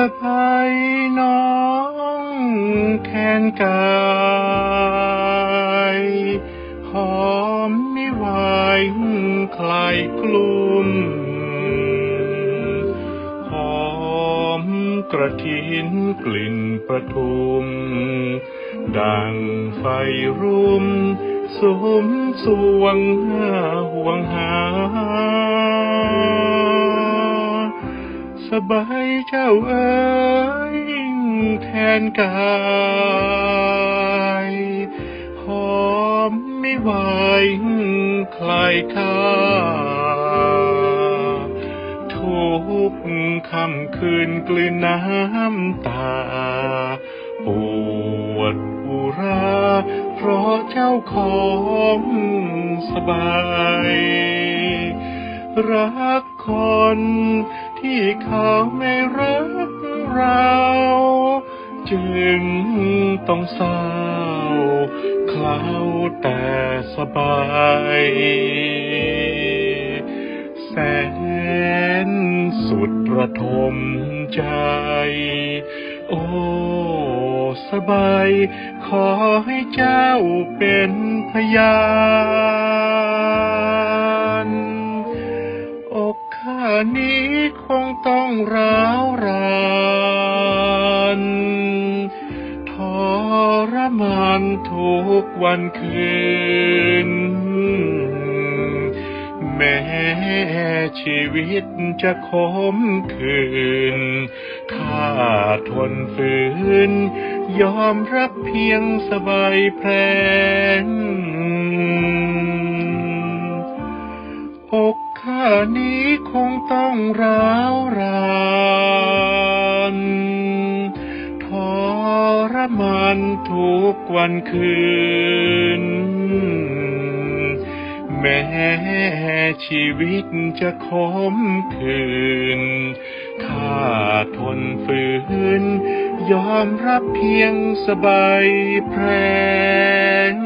สบายน้องแขนกายหอมไม่ไหวคลายกลุ่มหอมกระถินกลิ่นประทุม ดังไฟรุ่มสุมสวงห่วงหา บายเจ้าเอ๋ยแทนกายหอมไม่ไหวคลายคาทุกค่ำคืนกลืนน้ำตา ปวดอุรา เพราะเจ้าของสบาย รักคน ที่เขาไม่รักเรา จึงต้องเศร้าเคล้าแต่สบายแสนสุดระทมใจ โอ้สบาย ขอให้เจ้าเป็นพยาน นี้คงต้องร้าวรานทรมานทุกวันคืน แม้ชีวิตจะขมคืน ข้าทนฝืน ยอมรับเพียงสบายแพลง อกข้านี้คงต้องร้าวรานทรมานทุกวันคืน แม้ชีวิตจะขมคืน ข้าทนฝืน ยอมรับเพียงสบายแพรง